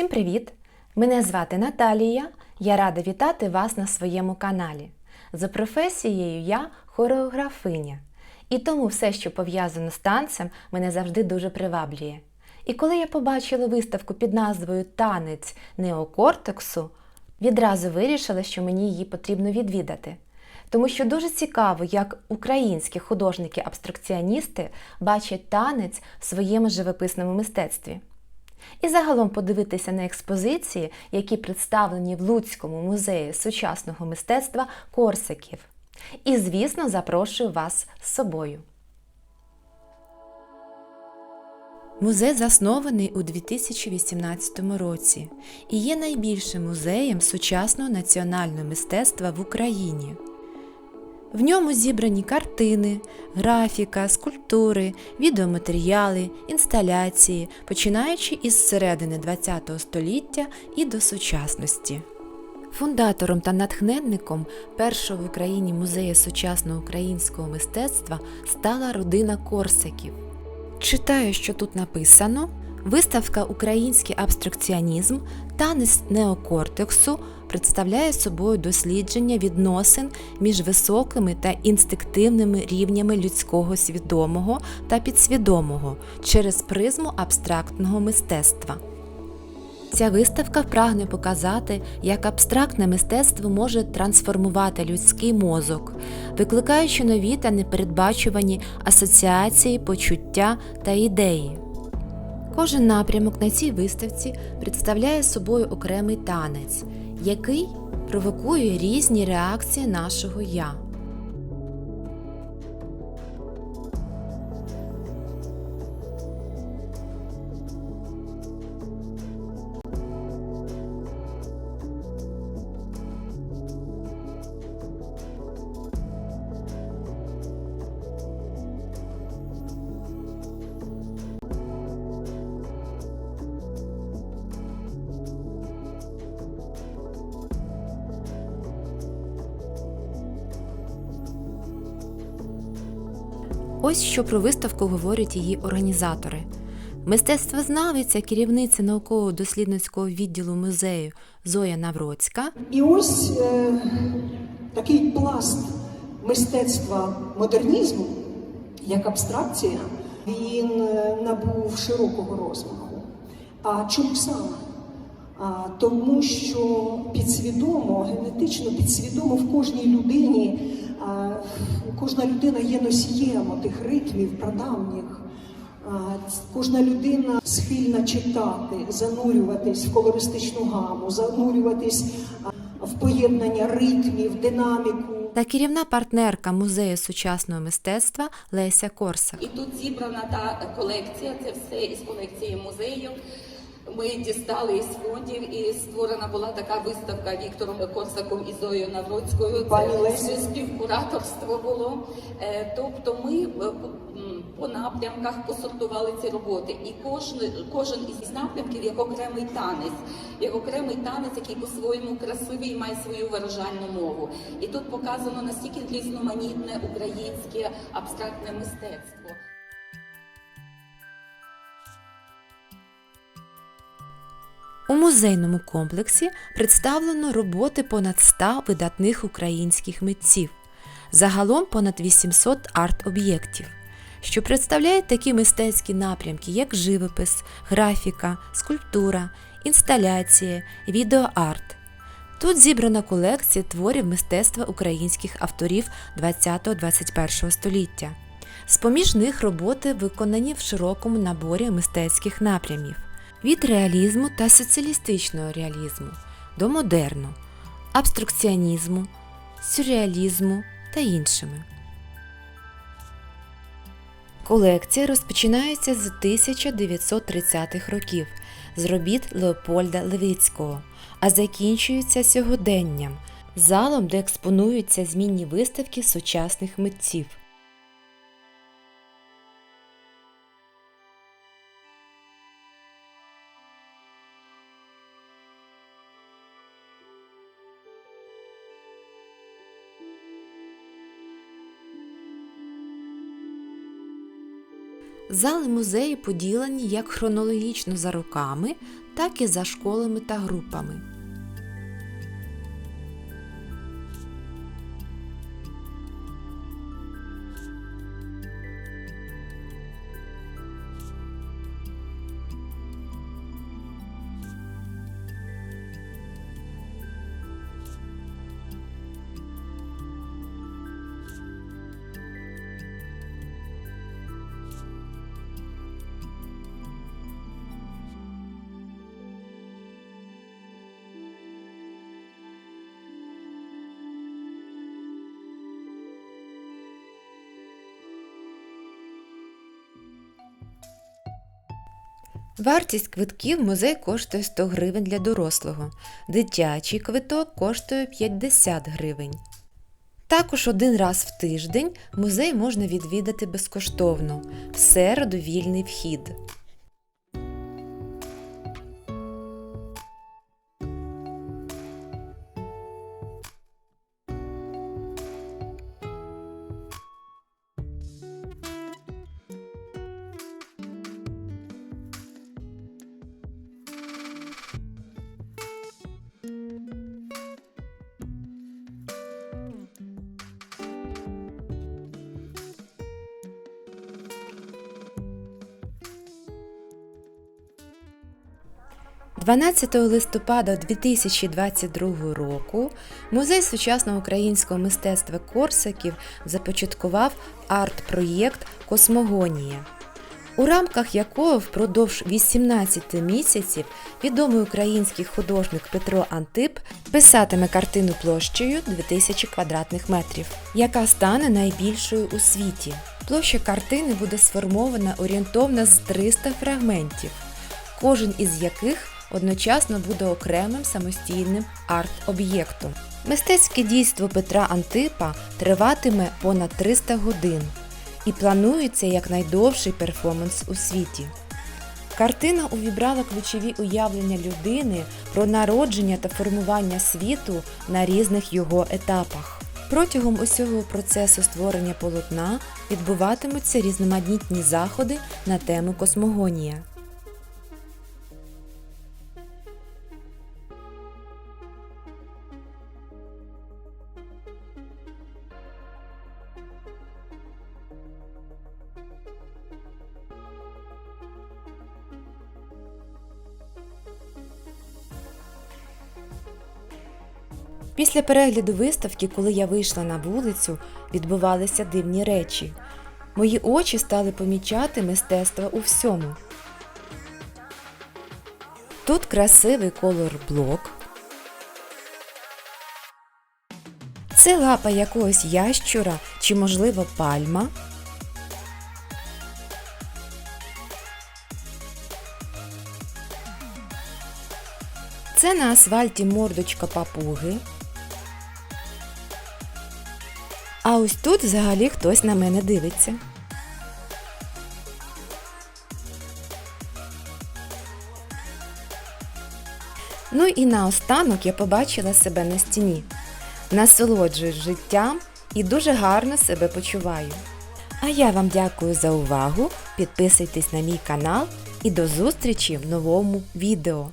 Всім привіт! Мене звати Наталія. Я рада вітати вас на своєму каналі. За професією я хореографиня, і тому все, що пов'язано з танцем, мене завжди дуже приваблює. І коли я побачила виставку під назвою Танець неокортексу, відразу вирішила, що мені її потрібно відвідати. Тому що дуже цікаво, як українські художники-абстракціоністи бачать танець в своєму живописному мистецтві. І загалом подивитися на експозиції, які представлені в Луцькому музеї сучасного мистецтва Корсиків. І, звісно, запрошую вас з собою. Музей заснований у 2018 році і є найбільшим музеєм сучасного національного мистецтва в Україні. В ньому зібрані картини, графіка, скульптури, відеоматеріали, інсталяції, починаючи із середини ХХ століття і до сучасності. Фундатором та натхненником першого в Україні музею сучасного українського мистецтва стала родина Корсаків. Читаю, що тут написано. Виставка Український абстракціонізм танець неокортексу представляє собою дослідження відносин між високими та інстинктивними рівнями людського свідомого та підсвідомого через призму абстрактного мистецтва. Ця виставка прагне показати, як абстрактне мистецтво може трансформувати людський мозок, викликаючи нові та непередбачувані асоціації, почуття та ідеї. Кожен напрямок на цій виставці представляє собою окремий танець, який провокує різні реакції нашого я. Ось що про виставку говорять її організатори. Мистецтвознавиця, керівниця науково-дослідницького відділу музею Зоя Навроцька І ось е, такий пласт мистецтва модернізму, як абстракція, він е, набув широкого розмаху. А чому саме? А, тому що підсвідомо, генетично підсвідомо в кожній людині, кожна людина є носієм тих ритмів прадавніх. Кожна людина схильна читати, занурюватись в колористичну гаму, занурюватись в поєднання ритмів, динаміку. та керівна партнерка музею сучасного мистецтва Леся Корсак. І тут зібрана та колекція, це все із колекції музею. Ми дістали із фондів і створена була така виставка Віктором Корсаком і Зоєю Навроцькою. Це співкураторство було. Е, Тобто ми е, по- напрямках посортували ці роботи. І кожен, кожен із напрямків як окремий танець, як окремий танець, який по-своєму красивий і має свою виражальну мову. І тут показано настільки різноманітне українське абстрактне мистецтво. У музейному комплексі представлено роботи понад 100 видатних українських митців, загалом понад 800 арт-об'єктів, що представляють такі мистецькі напрямки, як живопис, графіка, скульптура, інсталяція, відеоарт. Тут зібрана колекція творів мистецтва українських авторів 20-21 століття. З-поміж них роботи виконані в широкому наборі мистецьких напрямів від реалізму та соціалістичного реалізму до модерну, абстракціонізму, сюрреалізму та іншими. Колекція розпочинається з 1930-х років з робіт Леопольда Левицького, а закінчується сьогоденням, залом, де експонуються змінні виставки сучасних митців. Зали музею поділені як хронологічно за роками, так і за школами та групами. Вартість квитків в музей коштує 100 гривень для дорослого. Дитячий квиток коштує 50 гривень. Також один раз в тиждень музей можна відвідати безкоштовно. В середу вільний вхід. – 12 листопада 2022 року Музей сучасного українського мистецтва Корсаків започаткував арт-проєкт Космогонія, у рамках якого впродовж 18 місяців відомий український художник Петро Антип писатиме картину площею 2000 квадратних метрів, яка стане найбільшою у світі. Площа картини буде сформована орієнтовно з 300 фрагментів, кожен із яких одночасно буде окремим самостійним арт-об'єктом. Мистецьке дійство Петра Антипа триватиме понад 300 годин і планується як найдовший перформанс у світі. Картина увібрала ключові уявлення людини про народження та формування світу на різних його етапах. Протягом усього процесу створення полотна відбуватимуться різноманітні заходи на тему космогонія. Після перегляду виставки, коли я вийшла на вулицю, відбувалися дивні речі. Мої очі стали помічати мистецтво у всьому. Тут красивий колор-блок. Це лапа якогось ящура чи, можливо, пальма. Це на асфальті мордочка папуги. А ось тут взагалі хтось на мене дивиться. Ну і наостанок я побачила себе на стіні. Насолоджуюсь життям і дуже гарно себе почуваю. А я вам дякую за увагу. Підписуйтесь на мій канал і до зустрічі в новому відео.